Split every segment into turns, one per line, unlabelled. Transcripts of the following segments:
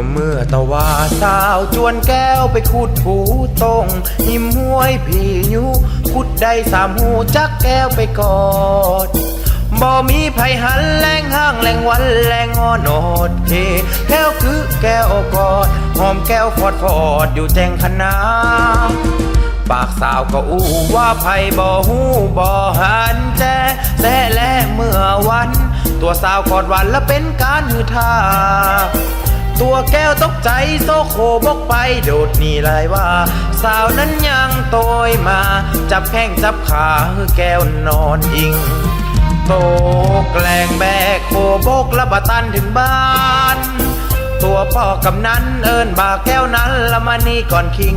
ก็เมื่อตะว่าสาวจวนแก้วไปขุดผูตรงหิมห้วยพี่ยูขุดได้สามหูจักแก้วไปกอดบ่มีไผหันแรงห้างแรงวันแรงงอนอดเทแก้วคือแก้วกอดหอมแก้วฟอดฟอดอยู่แจงคณะปากสาวก็อู้ว่าไผบ่หูบ่หันแจแต่และเมื่อวัน ตัวสาวกอดวันและเป็นการหือทา ตัวแก้วตกใจโซโคบกไปโดดนี่ลายว่า สาวนั้นยังโตยมา จับแข้งจับขาแก้วนอนอิงโตแกลงแบกโคบกละบะตันถึงบ้าน ตัวพ่อกำนันเอินบาแก้วนั้นละมานี่ก่อนคิง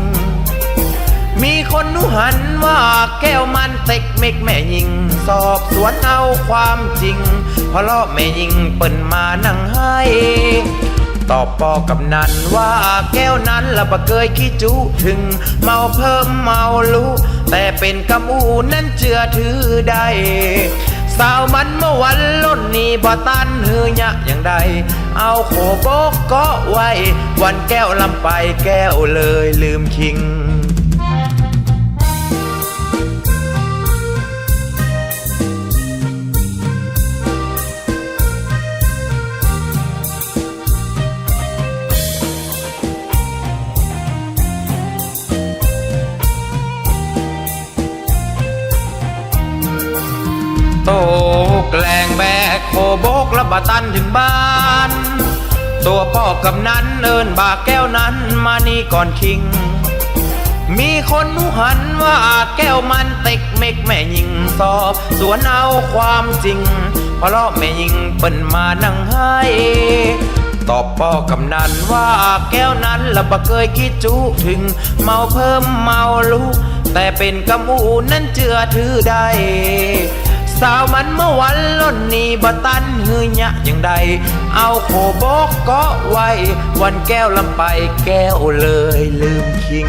มีคนหนุหันว่าแก้วมันเต็กเมกแม่ยิง สอบสวนเอาความจริง เพราะเลาะแม่ยิงเปิ่นมานั่งให้ ตอบปอกับนันว่าแก้วนั้นละบะเคยขี้จุ ถึงเมาเพิ่มเมาลุแต่เป็นกำอูนั้นเชื่อถือได้สาวมันเมื่อวันล้นนี้บ่ตันหือยะอย่างใด เอาโขโบกก็ไว้ วันแก้วลำไปแก้วเลยลืมคิง โบกและบาตันถึงบ้าน ตัวพ่อกำนันเอินบาแก้วนั้นมานี่ก่อนคิง มีคนหนุหันว่าแก้วมันเต็กเมกแม่ยิงสอบ สวนเอาความจริงเพราะแม่ยิงเปิ้นมานั่งให้ตอบพ่อกำนันว่าแก้วนั้นละบ่เคยคิดจุถึง เมาเพิ่มเมาลุแต่เป็นกำอูนั้นเจือถือได้ สาวมันเมื่อวันล่นนี่บ่ตันหือยะอย่างใด เอาโคบกเกาะไว้ วันแก้วลำไปแก้วเลยลืมคิง